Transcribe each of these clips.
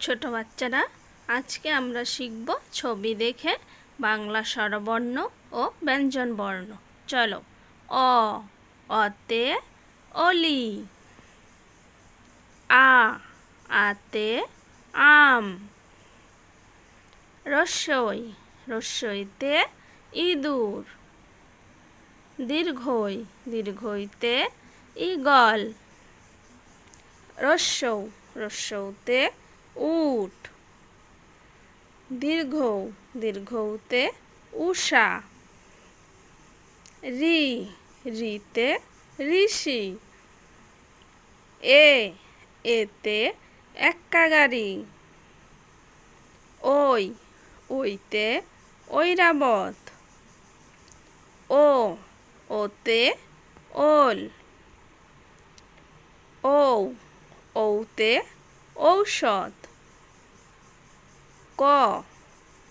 ছোট বাচ্চারা, আজকে আমরা শিখব ছবি দেখে বাংলা স্বরবর্ণ ও ব্যঞ্জন বর্ণ। চলো, অ, অতে, অলি, আ, আতে, আম রস্যই রস্যইতে ইঁদুর, দীর্ঘই, দীর্ঘইতে ঈগল রস্যৌ রস্যৌতে উট। দীর্ঘ, দীর্ঘৌতে উষা। রি, রিতে ঋষি। এ, এতে এক্কা গাড়ি ওই, ওইতে ঐরাবত। ও, ওতে ওল। ও ঔতে ঔষধ। ক,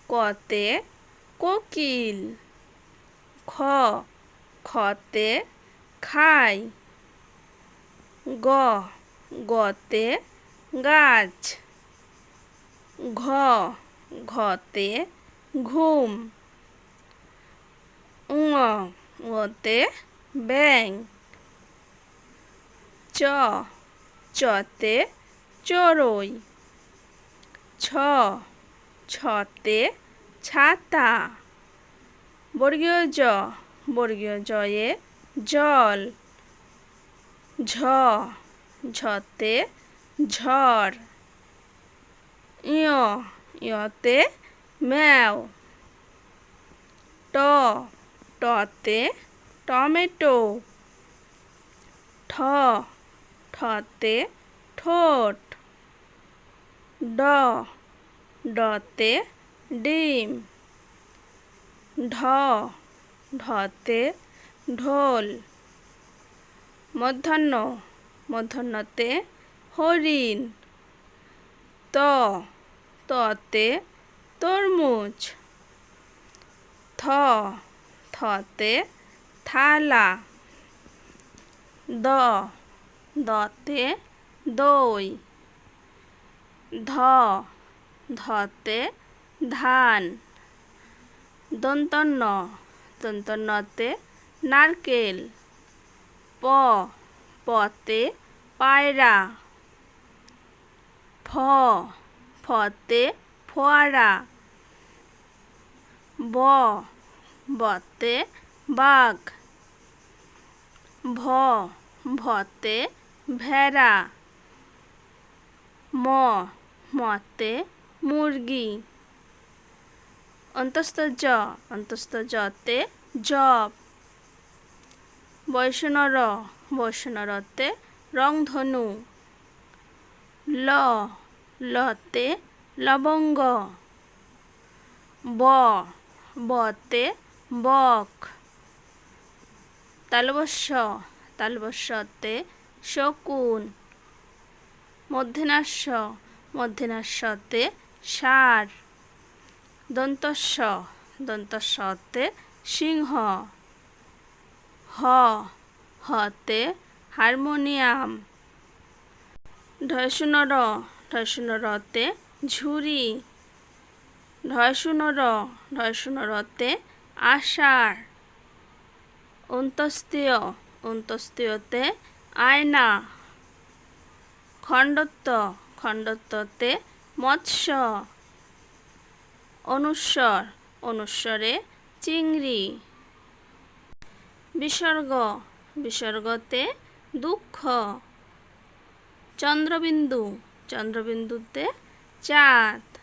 কতে কোকিল, খ, খতে খাই, গ, গতে গাছ, ঘ, ঘতে ঘুম ঙতে ব্যাং চ, চতে চড়ই, ছ ছতে ছাতা। বর্গীয় জ, বর্গীয় জয়ে জল। ঝ, ঝতে ঝড়। ইয় ইয়তে ম্যাও। ট, টতে টমেটো। ঠ, ঠতে ঠোঁট। ড ডতে ডিম। ঢ, ঢতে ঢোল। মধ্যাহ্ন, মধ্যাহ্নতে হরিণ। ত, ততে তরমুজ। থ, থতে থালা। দ, দতে দই। ধ ধতে ধান। দন্তন্য, দন্তন্যতে নারকেল। প, পতে পায়রা। ফ, ফতে ফোয়ারা। ব, বতে বাঘ। ভ, ভতে ভেড়া। ম, মতে মুরগি। অন্তস্থ জ, অন্তস্থ জতে জব বৈষ্ণর বৈষ্ণরতে রংধনু। ল লতে লবঙ্গ। ব বতে বক। তালবস্য তালবস্যতে শকুন। মধ্যনাস্য মধ্যনাস্যতে ষাঁড় দন্তস্য দন্তস্যতে সিংহ। হ। হতে হারমোনিয়াম। ঢয়শূন্যর ঢয়শূন্যরতে ঝুরি। ঢয়শূন্যর ঢয়শূন্যরতে আষাঢ়। অন্তস্তীয় অন্তস্তীয়তে আয়না। খণ্ডত্ব। খণ্ডত্বতে মৎস্য। অনুস্বর অনুস্বরে চিংড়ি। বিসর্গ। বিসর্গতে দুঃখ। চন্দ্রবিন্দু। চন্দ্রবিন্দুতে চাঁদ।